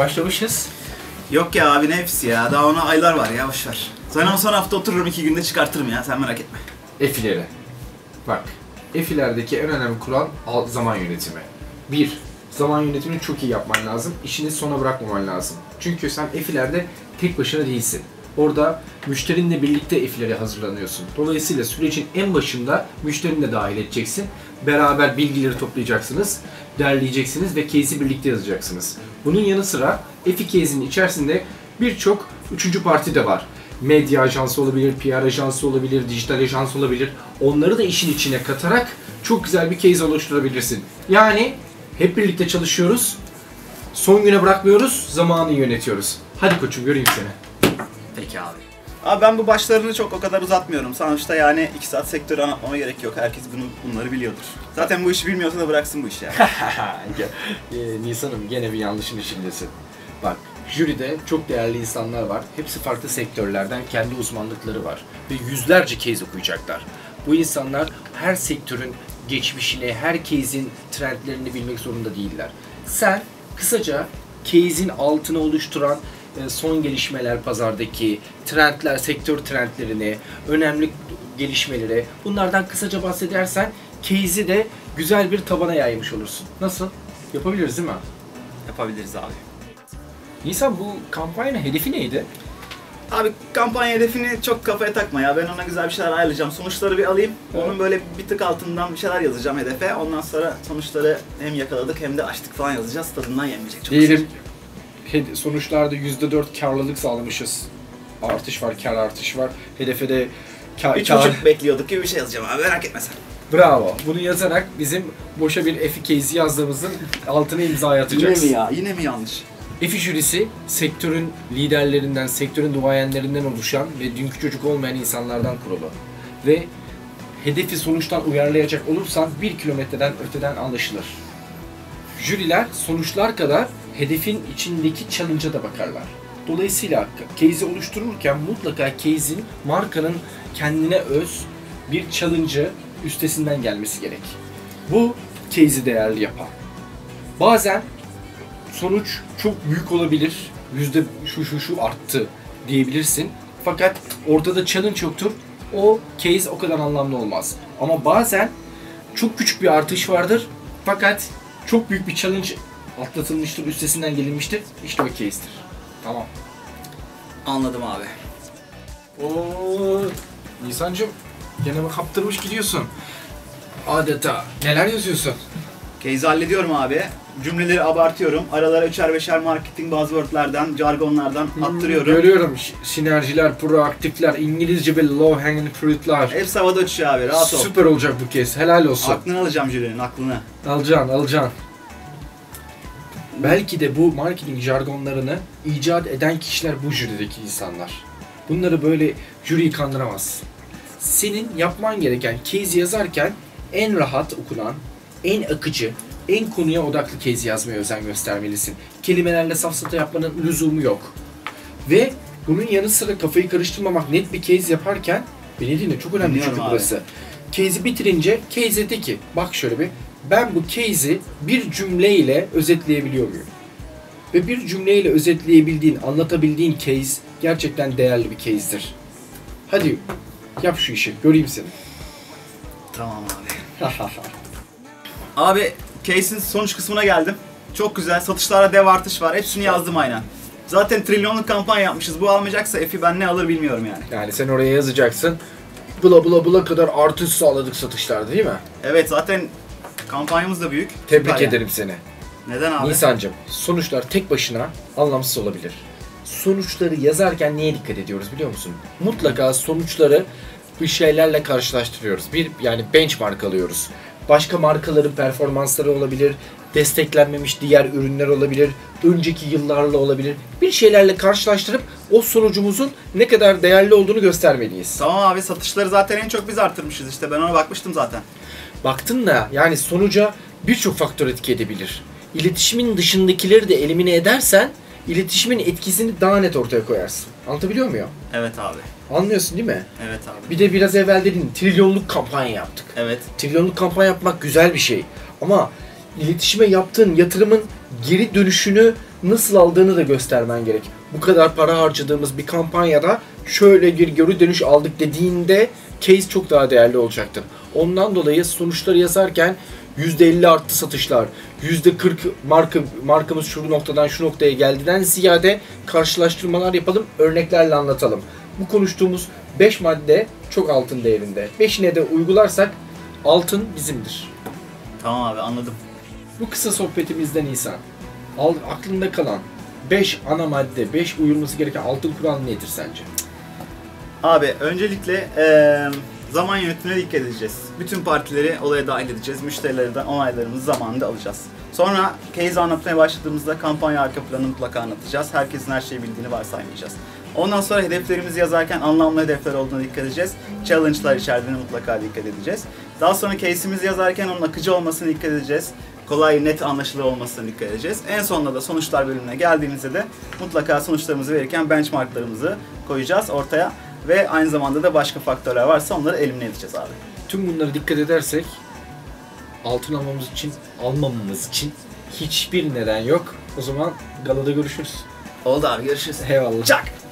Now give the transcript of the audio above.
Başlamışız. Yok ya abi ne hepsi ya. Daha ona aylar var ya boşver. Zaten son hafta otururum iki günde çıkartırım ya sen merak etme. F'lere. Bak, F'lerdeki en önemli kural al- zaman yönetimi. Bir, zaman yönetimini çok iyi yapman lazım. İşini sona bırakmaman lazım. Çünkü sen F'lerde tek başına değilsin. Orada müşterinle birlikte F'lere hazırlanıyorsun. Dolayısıyla sürecin en başında müşterini de dahil edeceksin. Beraber bilgileri toplayacaksınız, derleyeceksiniz ve case'i birlikte yazacaksınız. Bunun yanı sıra F case'in içerisinde birçok üçüncü parti de var. Medya ajansı olabilir, PR ajansı olabilir, dijital ajans olabilir. Onları da işin içine katarak çok güzel bir case oluşturabilirsin. Yani hep birlikte çalışıyoruz, son güne bırakmıyoruz, zamanı yönetiyoruz. Hadi koçum göreyim seni. Peki abi. Abi ben bu başlarını çok o kadar uzatmıyorum. Sonuçta yani iki saat sektörü anlatmama gerek yok. Herkes bunu bunları biliyordur. Zaten bu işi bilmiyorsa da bıraksın bu işi ya. e, Nisan'ım gene bir yanlışın içindesin. Bak jüride çok değerli insanlar var. Hepsi farklı sektörlerden kendi uzmanlıkları var. Ve yüzlerce case okuyacaklar. Bu insanlar her sektörün geçmişini, her case'in trendlerini bilmek zorunda değiller. Sen kısaca case'in altını oluşturan son gelişmeler pazardaki trendler, sektör trendlerini, önemli gelişmeleri bunlardan kısaca bahsedersen case'i de güzel bir tabana yaymış olursun. Nasıl? Yapabiliriz değil mi? Yapabiliriz abi. Nisan bu kampanyanın hedefi neydi? Abi kampanya hedefini çok kafaya takma ya. Ben ona güzel bir şeyler ayarlayacağım. Sonuçları bir alayım. Evet. Onun böyle bir tık altından bir şeyler yazacağım hedefe. Ondan sonra sonuçları hem yakaladık hem de açtık falan yazacağız. Tadından yenmeyecek. Çok Diyelim hed- sonuçlarda %4 karlılık sağlamışız. Artış var, kar artış var. Hedefe de kar, Bir kar- çocuk bekliyorduk gibi bir şey yazacağım abi merak etme sen. Bravo. Bunu yazarak bizim boşa bir F case yazdığımızın altına imza Yine atacaksın. mi ya? Yine mi yanlış? EFI jürisi sektörün liderlerinden, sektörün duayenlerinden oluşan ve dünkü çocuk olmayan insanlardan kurulu. Ve hedefi sonuçtan uyarlayacak olursan bir kilometreden öteden anlaşılır. Jüriler sonuçlar kadar hedefin içindeki challenge'a da bakarlar. Dolayısıyla case'i oluştururken mutlaka case'in markanın kendine öz bir challenge'ı üstesinden gelmesi gerek. Bu case'i değerli yapar. Bazen sonuç çok büyük olabilir. Yüzde şu şu şu arttı diyebilirsin. Fakat ortada challenge yoktur. O case o kadar anlamlı olmaz. Ama bazen çok küçük bir artış vardır. Fakat çok büyük bir challenge atlatılmıştır, üstesinden gelinmiştir. İşte o case'tir. Tamam. Anladım abi. Oo, Nisan'cığım gene bak kaptırmış gidiyorsun. Adeta. Neler yazıyorsun? Case'i hallediyorum abi. Cümleleri abartıyorum. Aralara üçer beşer marketing buzzwordlerden, jargonlardan attırıyorum. Görüyorum. Ş- Sinerjiler, proaktifler, İngilizce ve low hanging fruit'lar. Hepsi havada uçuyor abi rahat ol. Süper olacak bu kez. Helal olsun. Aklını alacağım jürinin aklını. Alacaksın, alacaksın. Belki de bu marketing jargonlarını icat eden kişiler bu jürideki insanlar. Bunları böyle jüriyi kandıramazsın. Senin yapman gereken case yazarken en rahat okunan, en akıcı, en konuya odaklı case yazmaya özen göstermelisin. Kelimelerle safsata yapmanın lüzumu yok. Ve bunun yanı sıra kafayı karıştırmamak, net bir case yaparken, beni dinle çok önemli Dinliyorum çünkü abi. burası. Case'i bitirince case'e de ki, bak şöyle bir, ben bu case'i bir cümleyle özetleyebiliyor muyum? Ve bir cümleyle özetleyebildiğin, anlatabildiğin case gerçekten değerli bir case'dir. Hadi yap şu işi, göreyim seni. Tamam abi. Abi case'in sonuç kısmına geldim. Çok güzel. Satışlara dev artış var. Hepsini yazdım aynen. Zaten trilyonluk kampanya yapmışız. Bu almayacaksa Efi ben ne alır bilmiyorum yani. yani sen oraya yazacaksın. Bula bula bula kadar artış sağladık satışlarda değil mi? Evet zaten kampanyamız da büyük. Tebrik Süper yani. ederim seni. Neden abi? Nisan'cığım, sonuçlar tek başına anlamsız olabilir. Sonuçları yazarken neye dikkat ediyoruz biliyor musun? Mutlaka sonuçları bir şeylerle karşılaştırıyoruz. Bir yani benchmark alıyoruz. Başka markaların performansları olabilir, desteklenmemiş diğer ürünler olabilir, önceki yıllarla olabilir. Bir şeylerle karşılaştırıp o sonucumuzun ne kadar değerli olduğunu göstermeliyiz. Tamam abi satışları zaten en çok biz arttırmışız işte. Ben ona bakmıştım zaten. Baktın da yani sonuca birçok faktör etki edebilir. İletişimin dışındakileri de elimine edersen iletişimin etkisini daha net ortaya koyarsın. Anlatabiliyor muyum? Evet abi. Anlıyorsun değil mi? Evet abi. Bir de biraz evvel dedin trilyonluk kampanya yaptık. Evet. Trilyonluk kampanya yapmak güzel bir şey. Ama iletişime yaptığın yatırımın geri dönüşünü nasıl aldığını da göstermen gerek. Bu kadar para harcadığımız bir kampanyada şöyle bir geri dönüş aldık dediğinde case çok daha değerli olacaktır. Ondan dolayı sonuçları yazarken %50 arttı satışlar, %40 marka, markamız şu noktadan şu noktaya geldiden ziyade karşılaştırmalar yapalım, örneklerle anlatalım. Bu konuştuğumuz 5 madde çok altın değerinde. 5'ine de uygularsak altın bizimdir. Tamam abi anladım. Bu kısa sohbetimizden insan, al, aklında kalan 5 ana madde, 5 uyulması gereken altın kural nedir sence? Abi öncelikle eee, zaman yönetimine dikkat edeceğiz. Bütün partileri olaya dahil edeceğiz. Müşterilerden onaylarımızı zamanında alacağız. Sonra case anlatmaya başladığımızda kampanya arka planını mutlaka anlatacağız. Herkesin her şeyi bildiğini varsaymayacağız. Ondan sonra hedeflerimizi yazarken anlamlı hedefler olduğuna dikkat edeceğiz. Challenge'lar içerdiğine mutlaka dikkat edeceğiz. Daha sonra case'imizi yazarken onun akıcı olmasına dikkat edeceğiz. Kolay, net, anlaşılır olmasına dikkat edeceğiz. En sonunda da sonuçlar bölümüne geldiğimizde de mutlaka sonuçlarımızı verirken benchmarklarımızı koyacağız ortaya. Ve aynı zamanda da başka faktörler varsa onları elimine edeceğiz abi. Tüm bunlara dikkat edersek altın almamız için, almamamız için hiçbir neden yok. O zaman galada görüşürüz. Oldu abi görüşürüz. Eyvallah. Çak!